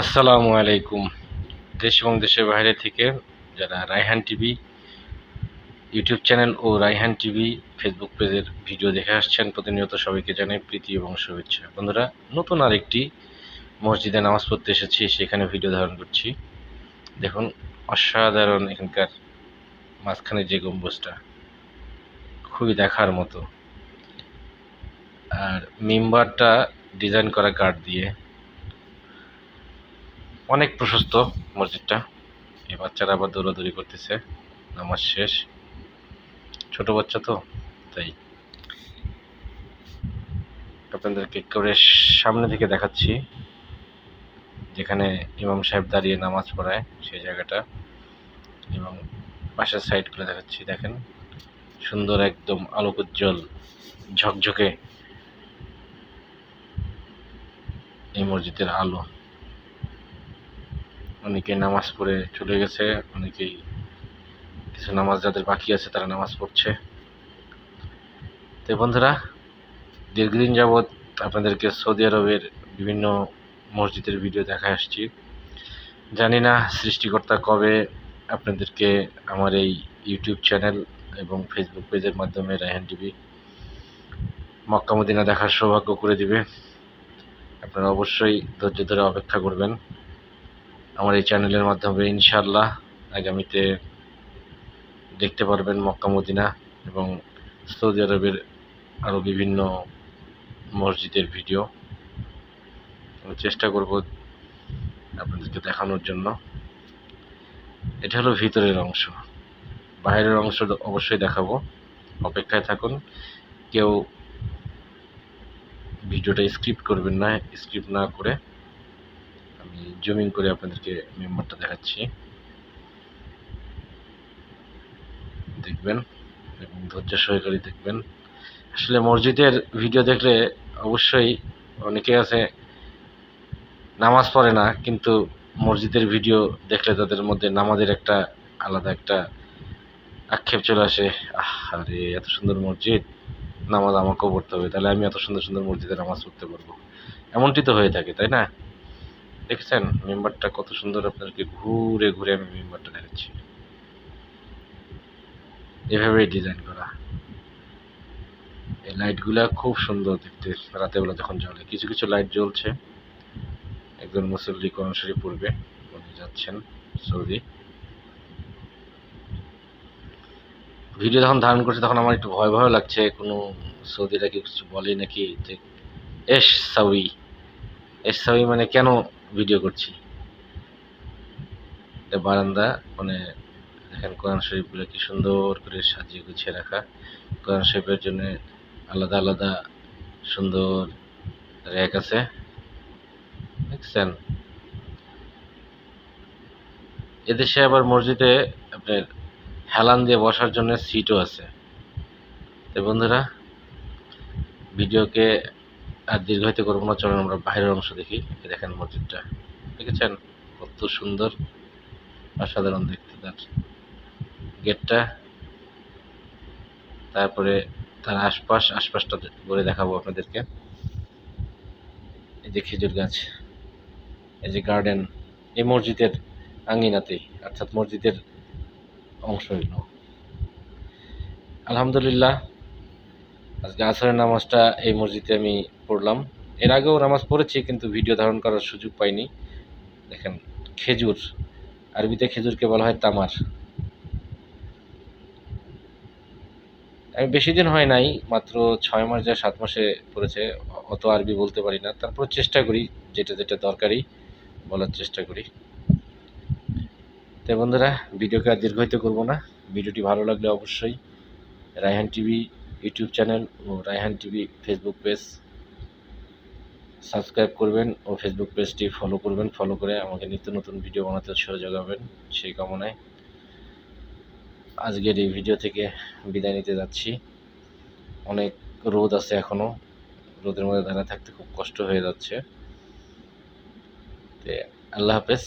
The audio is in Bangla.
আসসালামু আলাইকুম। দেশ এবং দেশের বাইরে থেকে যারা রায়হান টিভি ইউটিউব চ্যানেল ও রায়হান টিভি ফেসবুক পেজের ভিডিও দেখে আসছেন, প্রতিনিয়ত সবাইকে জানাই প্রীতি এবং শুভেচ্ছা। বন্ধুরা, নতুন আরেকটি মসজিদে নামাজ পড়তে এসেছি, সেখানে ভিডিও ধারণ করছি। দেখুন, অসাধারণ এখানকার মাঝখানে যে গম্বুজটা, খুবই দেখার মতো। আর মেম্বারটা ডিজাইন করা কাঠ দিয়ে অনেক প্রশস্ত মসজিদটা। এই বাচ্চারা আবার দৌড়াদৌড়ি করতেছে, নামাজ শেষ। ছোট বাচ্চা তো, তাই আপনাদেরকে একেবারে সামনে থেকে দেখাচ্ছি, যেখানে ইমাম সাহেব দাঁড়িয়ে নামাজ পড়ায়, সেই জায়গাটা। এবং পাশের সাইডগুলো দেখাচ্ছি, দেখেন। সুন্দর একদম আলোকোজ্জ্বল, ঝকঝকে এই মসজিদের আলো। অনেকে নামাজ পড়ে চলে গেছে, অনেকেই কিছু নামাজ যাদের বাকি আছে তারা নামাজ পড়ছে। তো বন্ধুরা, দীর্ঘদিন যাবৎ আপনাদেরকে সৌদি আরবের বিভিন্ন মসজিদের ভিডিও দেখা আসছি। জানি না সৃষ্টিকর্তা কবে আপনাদেরকে আমার এই ইউটিউব চ্যানেল এবং ফেসবুক পেজের মাধ্যমে রায়হান টিভি মক্কা মদিনা দেখার সৌভাগ্য করে দিবে। আপনারা অবশ্যই ধৈর্য ধরে অপেক্ষা করবেন। আমার এই চ্যানেলের মাধ্যমে ইনশাল্লাহ আগামীতে দেখতে পারবেন মক্কা, মদিনা এবং সৌদি আরবের আরও বিভিন্ন মসজিদের ভিডিও চেষ্টা করব আপনাদেরকে দেখানোর জন্য। এটা হলো ভিতরের অংশ। বাইরের অংশ অবশ্যই দেখাবো। অপেক্ষায় থাকুন। কেউ ভিডিওটা স্ক্রিপ্ট করবেন না স্ক্রিপ্ট না করে আমি জুমিং করে আপনাদেরকে মেম্বারটা দেখাচ্ছি। দেখবেন এবং ধৈর্য সহকারে দেখবেন। আসলে মসজিদের ভিডিও দেখলে অবশ্যই অনেকে আছে, নামাজ পড়ে না, কিন্তু মসজিদের ভিডিও দেখলে তাদের মধ্যে নামাজের একটা আলাদা একটা আক্ষেপ চলে আসে। আরে, এত সুন্দর মসজিদ, নামাজ আমাকেও পড়তে হবে, তাহলে আমি এত সুন্দর সুন্দর মসজিদে নামাজ পড়তে পারব। এমনটি তো হয়ে থাকে, তাই না? দেখছেন? মেম্বারটা কত সুন্দর আপনাদেরকে ঘুরে ঘুরে আমি মেম্বারটা দেখাচ্ছি। এভাবেই ডিজাইন করা। এই লাইটগুলা খুব সুন্দর দেখতে রাতের বেলা যখন জ্বলে। কিছু কিছু লাইট জ্বলছে। একজন মুসল্লি কোরআন পড়বে, উনি যাচ্ছেন সৌদি। ভিডিও যখন ধারণ করছে, তখন আমার একটু ভয় ভয় লাগছে। কোনো সৌদিরা কি কিছু বলে নাকি? যে, এস সাউই। এস সাউই মানে কেন ভিডিও করছি। এটা বারান্দা মানে দেখেন কোরআন শরীফগুলো কি সুন্দর করে সাজিয়ে গুছিয়ে রাখা। কোরআন শরীফের জন্য আলাদা আলাদা সুন্দর র্যাক আছে। দেখছেন? এদেশে আবার মসজিদে আপনার হেলান দিয়ে বসার জন্য সিটও আছে। বন্ধুরা, ভিডিওকে আর দীর্ঘায়িত করব না চলুন আমরা বাইরের অংশ দেখি। দেখেন মসজিদটা। দেখেছেন? কত সুন্দর, অসাধারণ দেখতে তার। গেটটা, তারপরে তার আশপাশ, আশপাশটা ঘুরে দেখাবো আপনাদেরকে। এই যে খেজুর গাছ, এই যে গার্ডেন এই মসজিদের আঙ্গিনাতেই অর্থাৎ মসজিদের অংশ হইল আলহামদুলিল্লাহ, আজকে আসরের নামাজটা এই মসজিদে আমি পড়লাম। এর আগেও নামাজ পড়েছি, কিন্তু ভিডিও ধারণ করার সুযোগ পাইনি। দেখেন, খেজুর, আরবিতে খেজুরকে বলা হয় তামার। আমি বেশি দিন হয় নাই, মাত্র ছয় মাস যা সাত মাসে পড়েছে, অত আরবি বলতে পারি না। তারপর চেষ্টা করি, যেটা যেটা দরকারি, বলার চেষ্টা করি। তো বন্ধুরা, ভিডিওকে আর দীর্ঘায়িত করব না। ভিডিওটি ভালো লাগলে অবশ্যই রায়হান টিভি ইউটিউব চ্যানেল ও Raihan TV Facebook page subscribe করবেন ও ফেসবুক পেজটি ফলো করবেন। ফলো করে আমাকে নিত্য নতুন ভিডিও বানাতে উৎসাহ যোগাবেন সেই কামনায়। আজকের এই ভিডিও থেকে বিদায় নিতে যাচ্ছি। অনেক রোদ আছে এখনও রোদের মধ্যে দাঁড়িয়ে থাকতে খুব কষ্ট হয়ে যাচ্ছে। আল্লাহ হাফেজ।